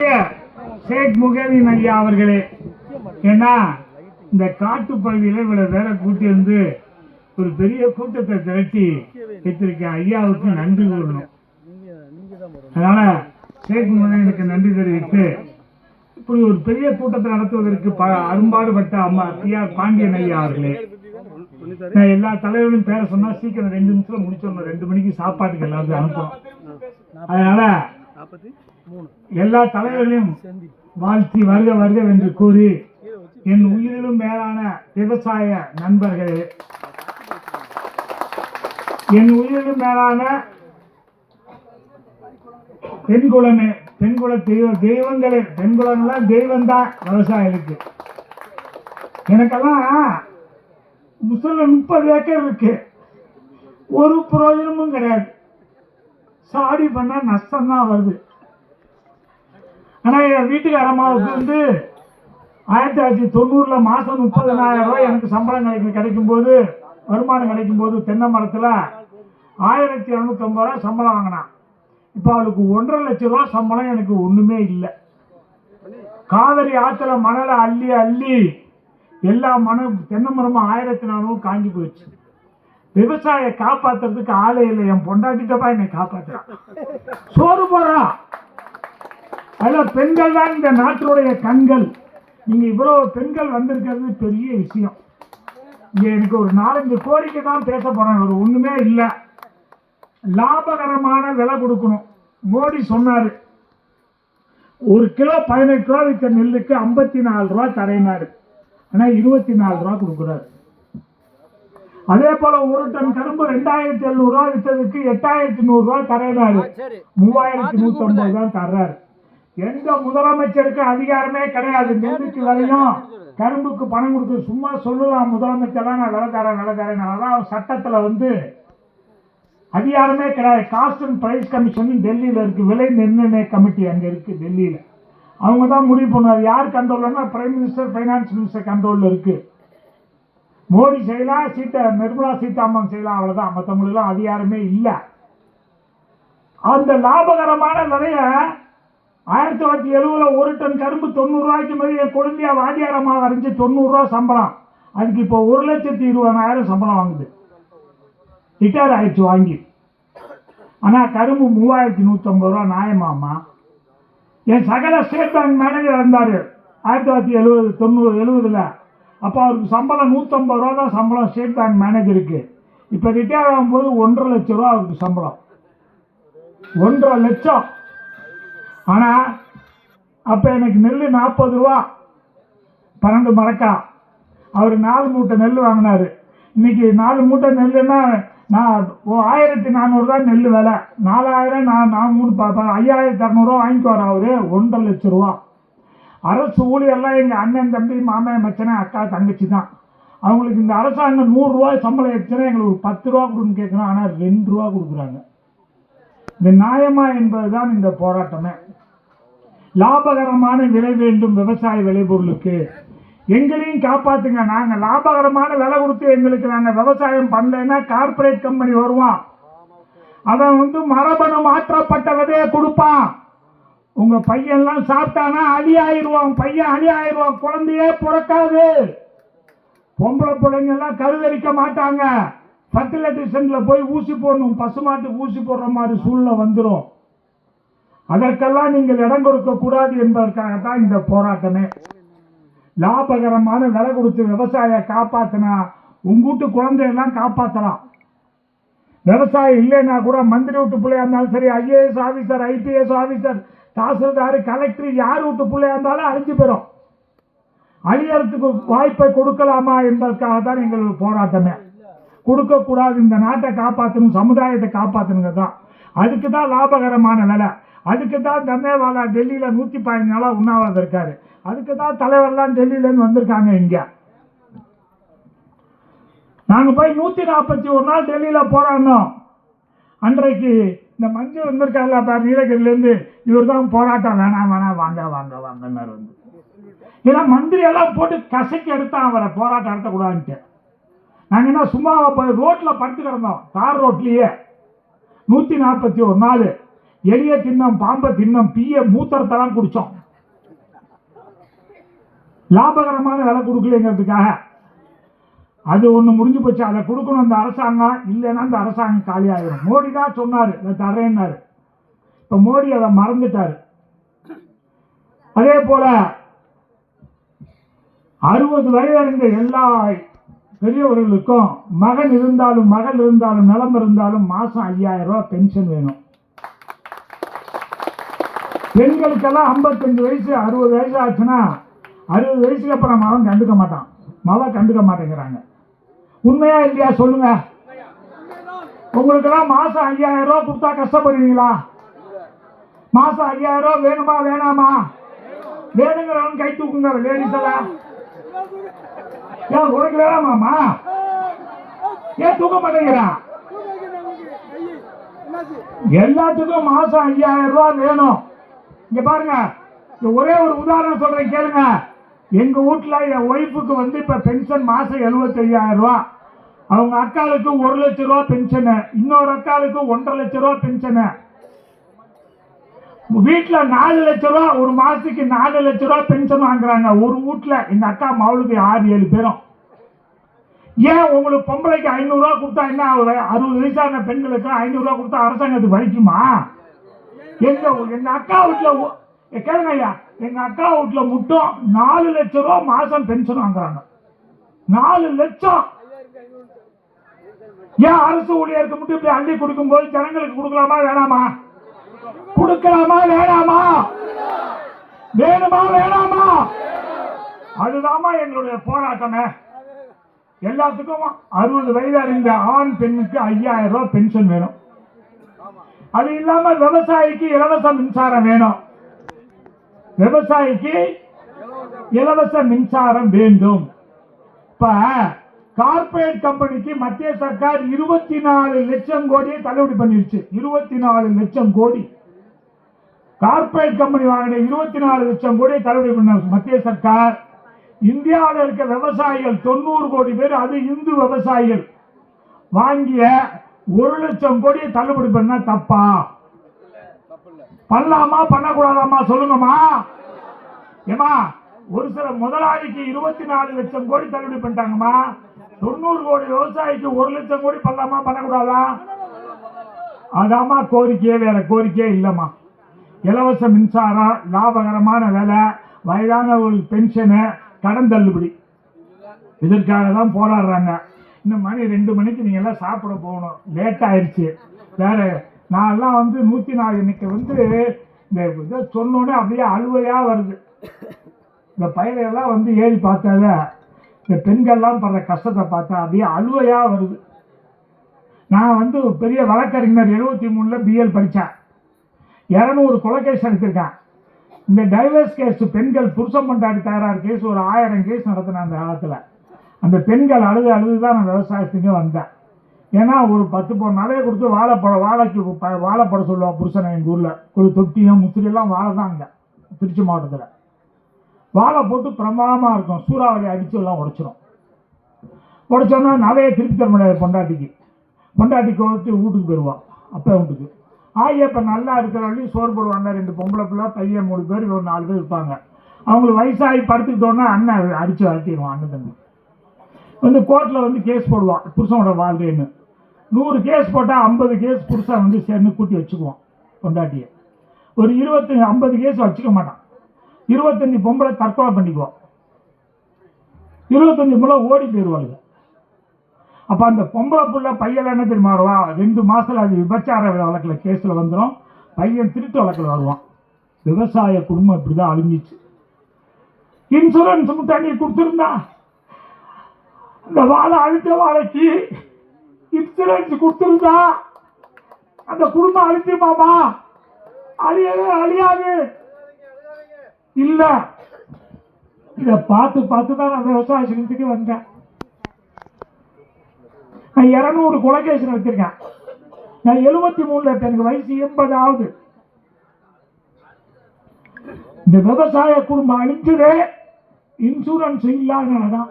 ஷேக் முகேதீன் ஐயா அவர்களே ஏன்னா இந்த காட்டு பகுதியில் இவ்வளவு வேலை கூட்டி வந்து ஒரு பெரிய கூட்டத்தை திரட்டி வைத்திருக்க ஐயாவுக்கு நன்றி கூறணும். அதனால ஷேக் முகேதீனுக்கு நன்றி தெரிவித்து இப்படி ஒரு பெரிய கூட்டத்தை நடத்துவதற்கு அரும்பாடுபட்ட அம்மா பி ஆர் பாண்டியன் ஐயா அவர்களே. நான் எல்லா தலைவர்களும் பேர சொன்னா சீக்கிரம் ரெண்டு நிமிஷத்துல முடிச்சோம் ரெண்டு மணிக்கு சாப்பாட்டுக்கு எல்லாத்தையும் அனுப்பணும். அதனால எல்லா தலைவர்களையும் வாழ்த்தி வருக வருக என்று கூறி என் உயிரிலும் மேலான விவசாய நண்பர்களே என் உயிரிலும் மேலான பெண்குலமே பெண்குல தெய்வ தெய்வங்களே பெண்குலங்கள்லாம் தெய்வம் தான் விவசாயிகளுக்கு. எனக்கெல்லாம் முசல்ல முப்பது ஏக்கர் இருக்கு. ஒரு பிரயோஜனமும் கிடையாது. சாடி பண்ணா நஷ்டம் தான் வருது. ஆனா என் வீட்டுக்கார அம்மாவுக்கு வந்து ஆயிரத்தி தொள்ளாயிரத்தி தொண்ணூறுல மாசம் முப்பதனாயிரம் ரூபாய் எனக்கு சம்பளம் கிடைக்கும் கிடைக்கும் போது வருமானம் கிடைக்கும் போது தென்னை மரத்துல ஆயிரத்தி இரநூத்தம்பது ரூபாய் சம்பளம் வாங்கினான். இப்போ அவளுக்கு ஒன்றரை லட்சம் ரூபாய் சம்பளம் எனக்கு ஒண்ணுமே இல்லை. காவிரி ஆத்துல மணலை அள்ளி அள்ளி எல்லா மனம் தென்னை மரமும் ஆயிரத்தி நானூறு காஞ்சி போயிடுச்சு. விவசாய காப்பாத்துறதுக்கு ஆளே இல்லை. என் பொண்டாட்டிட்டப்பா என்னை காப்பாத்துறான் சோறு போடுறான் அதுல பெண்கள் தான் இந்த நாட்டினுடைய கண்கள். நீங்க இவ்வளவு பெண்கள் வந்திருக்கிறது பெரிய விஷயம். இங்க எனக்கு ஒரு நாலஞ்சு கோரிக்கை தான் பேச போறேன். ஒரு ஒண்ணுமே இல்லை. லாபகரமான விலை கொடுக்கணும். மோடி சொன்னாரு. ஒரு கிலோ பதினெட்டு ரூபா வித்த நெல்லுக்கு ஐம்பத்தி நாலு ரூபா தரையினாரு ஆனா இருபத்தி நாலு ரூபா கொடுக்குறாரு. அதே போல ஒரு டன் கரும்பு ரெண்டாயிரத்தி எழுநூறு ரூபா வித்ததுக்கு எட்டாயிரத்தி நூறு ரூபா தரையினாரு மூவாயிரத்தி நூத்தி ஐம்பது தான் தர்றாரு. எந்த முதலமைச்சருக்கு அதிகாரமே கிடையாது. நெல்லுக்கு விலையும் கரும்புக்கு பணம் கொடுத்து சும்மா சொல்லலாம். முதலமைச்சர்லாம் நான் விலை தரேன் விலை தரேன் அதான் சட்டத்துல வந்து அதிகாரமே கிடையாது. காஸ்ட் அண்ட் பிரைஸ் கமிஷன் டெல்லியில இருக்கு. விலை நிர்ணய கமிட்டி அங்க இருக்கு டெல்லியில. அவங்க தான் முடிவு பண்ணுவார் யார் கண்ட்ரோல்னா பிரைம் மினிஸ்டர் ஃபைனான்ஸ் மினிஸ்டர் கண்ட்ரோல்ல இருக்கு. மோடி செய்யலாம் சீதா நிர்மலா சீதாராமன் செய்யலாம் அவ்வளவுதான். மற்றவங்களுக்குலாம் அதிகாரமே இல்லை. அந்த லாபகரமான விலைய ஆயிரத்தி தொள்ளாயிரத்தி எழுபதுல ஒரு டன் கரும்பு தொண்ணூறுரூவாய்க்கு மேலே என் குழந்தைய வாதியாரமா வரைஞ்சு தொண்ணூறுரூவா சம்பளம். அதுக்கு இப்போ ஒரு லட்சத்தி இருபதாயிரம் சம்பளம் வாங்குது. ரிட்டையர் ஆயிடுச்சு வாங்கி. ஆனால் கரும்பு மூவாயிரத்தி நூற்றம்பது ரூபா நியாயமாம்மா என் சகல ஸ்டேட் பேங்க் மேனேஜர் இருந்தார் ஆயிரத்தி தொள்ளாயிரத்தி எழுபது தொண்ணூறு எழுபதில் அப்போ அவருக்கு சம்பளம் நூற்றம்பது ரூபா தான் சம்பளம் ஸ்டேட் பேங்க் மேனேஜருக்கு. இப்போ ரிட்டையர் ஆகும்போது ஒன்றரை லட்சம் ரூபா அவருக்கு சம்பளம். ஒன்றரை லட்சம். ஆனால் அப்போ எனக்கு நெல் நாற்பது ரூபா. பன்னெண்டு மரக்கா அவர் நாலு மூட்டை நெல் வாங்கினாரு. இன்னைக்கு நாலு மூட்டை நெல்லுன்னா நான் ஓ- ஆயிரத்தி நானூறு தான் நெல் விலை. நாலாயிரம் நான் நான் மூணு பார்ப்பேன் ஐயாயிரத்தி அறநூறுவா வாங்கிக்குவார் அவர். ஒன்றரை லட்ச ரூபா. அரசு ஊழியெல்லாம் எங்கள் அண்ணன் தம்பி மாமன் மச்சனை அக்கா தங்கச்சி தான். அவங்களுக்கு இந்த அரசாங்கம் நூறுரூவா சம்பளம் ஏற்றுனா எங்களுக்கு ஒரு பத்து ரூபா கொடுன்னு கேட்கணும். ஆனால் ரெண்டு ரூபா கொடுக்குறாங்க. இந்த நியாயமா என்பதுதான் இந்த போராட்டமே. லாபகரமான விலை வேண்டும் விவசாய விளைபொருளுக்கு. எங்களையும் காப்பாத்துங்க. நாங்க லாபகரமான விலை கொடுத்து எங்களுக்கு நாங்க விவசாயம் பண்ணலைன்னா கார்ப்பரேட் கம்பெனி வருவான். அவன் வந்து மரபணு மாற்றப்பட்ட விதையை கொடுப்பான். உங்க பையன்லாம் சாப்பிட்டானா அழி ஆயிடுவான் பையன் அழி ஆயிடுவான் குழந்தையே பிறக்காது. பொம்பளை பிள்ளைங்க எல்லாம் கருதரிக்க மாட்டாங்க. ஃபர்டிலைசர் சென்டர்ல போய் ஊசி போடணும். பசுமாட்டுக்கு ஊசி போடுற மாதிரி சூழ்நிலை வந்துடும் அதற்கெல்லாம் நீங்கள் இடம் கொடுக்க கூடாது என்பதற்காகத்தான் இந்த போராட்டமே. லாபகரமான விலை கொடுத்து விவசாய காப்பாத்தினா உங்கூட்டு குழந்தையெல்லாம் காப்பாத்தலாம். விவசாயம் இல்லைன்னா கூட மந்திரி வீட்டு பிள்ளையா இருந்தாலும் சரி IAS officer IPS officer tahsildar collector யார் வீட்டு பிள்ளையா இருந்தாலும் அழிஞ்சு போயிடும் அழியறதுக்கு வாய்ப்பை கொடுக்கலாமா என்பதற்காக தான் எங்களோட போராட்டமே கொடுக்கக்கூடாது இந்த நாட்டை காப்பாற்றணும் சமுதாயத்தை காப்பாற்றணுங்க தான் அதுக்கு தான் லாபகரமான வேலை அதுக்கு தான் தன்னேவாலா டெல்லியில் நூற்றி பதினஞ்சு நாளாக உண்ணாவிரதம் இருக்காரு அதுக்கு தான் தலைவர்லாம் டெல்லியிலேருந்து வந்திருக்காங்க இங்கே. நாங்கள் போய் நூற்றி நாற்பத்தி ஒரு நாள் டெல்லியில் போராடினோம். அன்றைக்கு இந்த மஞ்சு வந்திருக்காருல பார் நீலகிரிலேருந்து இவர் தான் போராட்டம். வேணாம் வேணாம் வாங்க வாங்க வாங்க வந்து. ஏன்னா மந்திரி எல்லாம் போட்டு கசக்கி எடுத்தான் அவரை போராட்டம் நடத்தக்கூடாதுன்ட்டு. நாங்கள் என்ன சும்மா போய் ரோட்டில் படுத்து கிடந்தோம். தார் ரோட்லேயே. நூற்றி நாற்பத்தி ஒரு நாள். எலிய தின்னம் பாம்பை தின்னம் பீய மூத்தரத்தெல்லாம் குடிச்சோம். லாபகரமான விலை கொடுக்கலங்கிறதுக்காக. அது ஒன்று முடிஞ்சு போச்சு. அதை கொடுக்கணும் அந்த அரசாங்கம். இல்லைன்னா அந்த அரசாங்கம் காலியாகிடும் மோடி தான் சொன்னார். இதை தரேன்னாரு இப்போ மோடி அதை மறந்துட்டாரு. அதே போல அறுபது வயதடைந்த எல்லா பெரியவர்களுக்கும் மகன் இருந்தாலும் மகள் இருந்தாலும் நிலம் இருந்தாலும் மாதம் ஐயாயிரம் ரூபா பென்ஷன் வேணும். பெண்களுக்கெல்லாம் 55 வயசு அறுபது வயசு ஆச்சுன்னா அறுபது வயசுக்கு அப்புறம் மகன் கண்டுக்க மாட்டான். மவ கண்டுக்க மாட்டேங்கிறாங்க. உண்மையா இல்லையா சொல்லுங்க? உங்களுக்கெல்லாம் மாசம் ஐயாயிரம் ரூபா கொடுத்தா கஷ்டப்படுவீங்களா? மாசம் ஐயாயிரம் ரூபா வேணுமா வேணாமா? வேணுங்கிறவன் கை தூக்குங்க லேடிஸ் எல்லாம். ஏன் உனக்கு வேணாமாமா ஏன் தூக்க மாட்டேங்கிறான் எல்லாத்துக்கும் மாசம் ஐயாயிரம் ரூபா வேணும். இங்க பாருங்க. ஒரே ஒரு உதாரணம் சொல்றேன் கேளுங்க. எங்க வீட்டுல என் ஒய்ஃபுக்கு வந்து இப்ப பென்ஷன் மாசம் எழுபத்தையாயிரம் ரூபா. அவங்க அக்காளுக்கு ஒரு லட்சம் ரூபா பென்ஷனு இன்னொரு அக்காளுக்கு ஒன்றரை லட்சம் ரூபா பென்ஷனு வீட்டில் நாலு லட்சம் ரூபா ஒரு மாதத்துக்கு நாலு லட்சம் ரூபா பென்ஷன் வாங்குறாங்க. ஒரு வீட்டில் எங்கள் அக்கா மவளுக்கு ஆறு ஏழு பேரும். ஏன் உங்களுக்கு பொம்பளைக்கு ஐநூறுரூவா கொடுத்தா என்ன ஆகுது? அறுபது வயசான பெண்களுக்கு ஐநூறுரூவா கொடுத்தா அரசாங்கத்துக்கு வலிக்குமா? எங்க எங்க அக்கா வீட்டுல கேளுங்க ஐயா. எங்க அக்கா வீட்டுல மட்டும். நாலு லட்சம் ரூபா மாசம் பென்ஷன் வாங்குறாங்க. நாலு லட்சம். ஏன் அரசு ஊழியருக்கு மட்டும் இப்படி அள்ளி கொடுக்கும்போது ஜனங்களுக்கு கொடுக்கலாமா வேணாமா? கொடுக்கலாமா வேணாமா? வேணுமா வேணாமா? அதுதாம்மா எங்களுடைய போராட்டமே. எல்லாத்துக்கும் அறுபது வயதா இருந்த ஆண் பெண்ணுக்கு ஐயாயிரம் ரூபாய் பென்ஷன் வேணும். அது இல்லாம விவசாயிக்கு இலவச மின்சாரம் வேணும். விவசாயிக்கு இலவச மின்சாரம் வேண்டும். இப்ப கார்ப்பரேட் கம்பெனிக்கு மத்திய சர்க்கார் இருபத்தி நாலு லட்சம் கோடியை தள்ளுபடி பண்ணிருச்சு. இருபத்தி நாலு லட்சம் கோடி. கார்ப்பரேட் கம்பெனி வாங்கின இருபத்தி நாலு லட்சம் கோடியை தள்ளுபடி பண்ண மத்திய சர்க்கார். இந்தியாவில் இருக்க விவசாயிகள் தொண்ணூறு கோடி பேர் அது இந்து விவசாயிகள். வாங்கிய ஒரு லட்சம் கோடியை தள்ளுபடி பண்ணா தப்பா? பண்ணலாமா? பண்ணக்கூடாதாமா சொல்லுங்கம்மா. ஏமா ஒரு சில முதலாளிக்கு இருபத்தி நாலு லட்சம் கோடி தள்ளுபடி பண்ணிட்டாங்கம்மா. தொண்ணூறு கோடி விவசாயிக்கு ஒரு லட்சம் கோடி பண்ணலாமா? பண்ணக்கூடாதா? அதாம்மா கோரிக்கையே வேற. கோரிக்கையே இல்லைம்மா. இலவச மின்சாரம் லாபகரமான வேலை வயதானவர்கள் பென்ஷனு கடன் தள்ளுபடி. இதற்காக தான் போராடுறாங்க. இந்த மணி ரெண்டு மணிக்கு நீங்கள் எல்லாம் சாப்பிட போகணும். லேட் ஆயிடுச்சு வேறு நான் எல்லாம் வந்து நூற்றி நாலு இன்னைக்கு வந்து இந்த இதை சொன்னோடனே அப்படியே அழுவையாக வருது. இந்த பயிரையெல்லாம் வந்து ஏறி பார்த்தால இந்த பெண்கள்லாம் படுற கஷ்டத்தை பார்த்தா அப்படியே அழுவையாக வருது. நான் வந்து பெரிய வழக்கறிஞர் எழுபத்தி மூணில் பிஎல் படித்தேன். இரநூறு கொலைகேஸ் எடுத்திருக்கேன் இந்த டைவர்ஸ் கேஸ் பெண்கள் புருஷன் பண்டாடி தகராறு கேஸ் ஒரு ஆயிரம் கேஸ் நடத்தினேன் அந்த காலத்தில். அந்த பெண்கள் அழுது அழுது தான் நான் விவசாயத்துக்கு வந்தேன். ஏன்னா ஒரு பத்து பவுன் நிறைய கொடுத்து வாழைப்பழம் வாழைக்கு ப- வாழைப்பழம் சொல்லுவான் புருஷனை எங்கள் ஊரில். ஒரு தொட்டியும் முத்திரியெல்லாம் வாழை தான் அங்கே திருச்சி மாவட்டத்தில். வாழை போட்டு பிரமாதமாக இருக்கும். சூறாவளி அடித்து எல்லாம் உடைச்சிரும். உடச்சோன்னா நிறைய திருப்பி தர முடியாது பொண்டாட்டிக்கு. பொண்டாட்டிக்கு வச்சு வீட்டுக்கு போயிடுவான் அப்போ வீட்டுக்கு. ஆகிய இப்போ நல்லா இருக்கிற வரையும் சோறு போடுவாங்க ரெண்டு பொம்பளை பிள்ளை பையன் மூணு பேர் ஒரு நாலு பேர் இருப்பாங்க. அவங்களுக்கு வயசாகி படுத்துக்கிட்டோன்னா அண்ணன் அடித்து வளர்த்திடுவான் அண்ணன் தம்பி. வந்து கோர்ட்டில் வந்து கேஸ் போடுவான் புருஷனோட வாழ்றேன்னு நூறு கேஸ் போட்டால் ஐம்பது கேஸ் புருஷன் வந்து சேர்ந்து கூட்டி வச்சுக்குவான் பொண்டாட்டியை. ஒரு இருபத்தி ஐம்பது கேஸ் வச்சுக்க மாட்டான். இருபத்தஞ்சி பொம்பளை தற்கொலை பண்ணிக்குவான். இருபத்தஞ்சி பொம்பளை ஓடி போயிடுவாளுங்க. அப்போ அந்த பொம்பளை புள்ள பையன் என்ன தெரியுமா வருவா? ரெண்டு மாதத்தில் அது விபச்சார வழக்கில் கேஸில் வந்துடும் பையன் திருட்டு வழக்கில் வருவான். விவசாய குடும்பம் இப்படி தான் அழிஞ்சிச்சு. இன்சூரன்ஸ் முட்டாண்டி கொடுத்துருந்தா அந்த வாழை அழித்த வாழைக்கு இன்சூரன்ஸ் கொடுத்துருந்தா அந்த குடும்பம் அழிஞ்சிருமாமா அழியவே அழியாது. இல்ல. இத பார்த்து பார்த்து தான் நான் விவசாய சங்கத்துக்கு வந்தேன். நான் இருநூறு கொலைகேசன் வச்சிருக்கேன். நான் எழுபத்தி மூணுல எனக்கு வயசு எண்பது ஆகுது இந்த விவசாய குடும்பம் அழிஞ்சதே இன்சூரன்ஸ் இல்லாதனாலதான்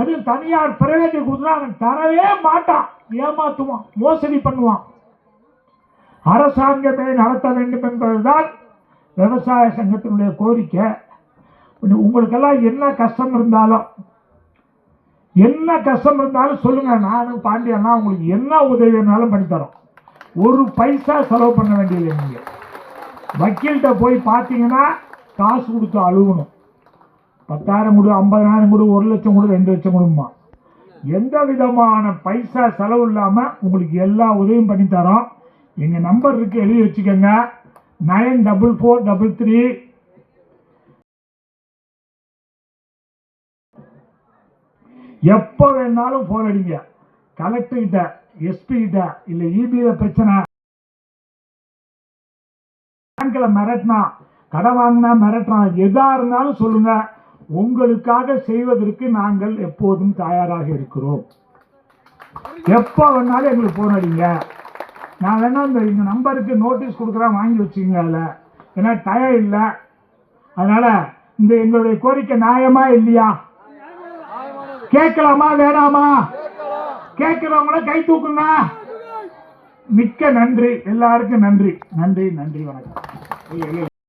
அது தனியார் பிரைவேட் கொடுத்தா அவன் தரவே மாட்டான். ஏமாத்துவான் மோசடி பண்ணுவான். அரசாங்கத்தை நடத்த வேண்டும் என்பதுதான் விவசாய சங்கத்தினுடைய கோரிக்கை. உங்களுக்கெல்லாம் என்ன கஷ்டம் இருந்தாலும் என்ன கஷ்டம் இருந்தாலும் சொல்லுங்கள் நானும் பாண்டியன்னா உங்களுக்கு என்ன உதவி வேணாலும் பண்ணித்தரோம். ஒரு பைசா செலவு பண்ண வேண்டியதில்லை நீங்கள் வக்கீல்கிட்ட போய் பார்த்தீங்கன்னா காசு கொடுத்து அழுகணும். பத்தாயிரம் கொடு ஐம்பதாயிரம் கொடு ஒரு லட்சம் கொடு ரெண்டு லட்சம் கொடுமா எந்த விதமான பைசா செலவு இல்லாமல் உங்களுக்கு எல்லா உதவியும் பண்ணி தரோம். எங்கள் நம்பர் இருக்கு எழுதி வச்சுக்கோங்க. Nine double four double three. எப்போ வேணாலும் ஃபோன் அடிங்க. கலெக்டர்கிட்ட எஸ்பிகிட்ட இல்லை இபியில் பிரச்சனை. பேங்க்கில் மிரட்டினா கடன் வாங்கினா மிரட்டுறான். எதாக இருந்தாலும் சொல்லுங்கள் உங்களுக்காக செய்வதற்கு நாங்கள் எப்போதும் தயாராக இருக்கிறோம். எப்போ வேணாலும் எங்களுக்கு ஃபோன் அடிங்க. நான் வேணா இந்த இந்த நம்பருக்கு நோட்டீஸ் கொடுக்குறேன் வாங்கி வச்சுக்கோங்க அதில். ஏன்னா டயம் இல்லை. அதனால இந்த எங்களுடைய கோரிக்கை நியாயமா இல்லையா? கேட்கலாமா வேணாமா? கேட்கிறவங்கள கை தூக்குங்க. மிக்க நன்றி. எல்லாருக்கும் நன்றி. நன்றி நன்றி வணக்கம்.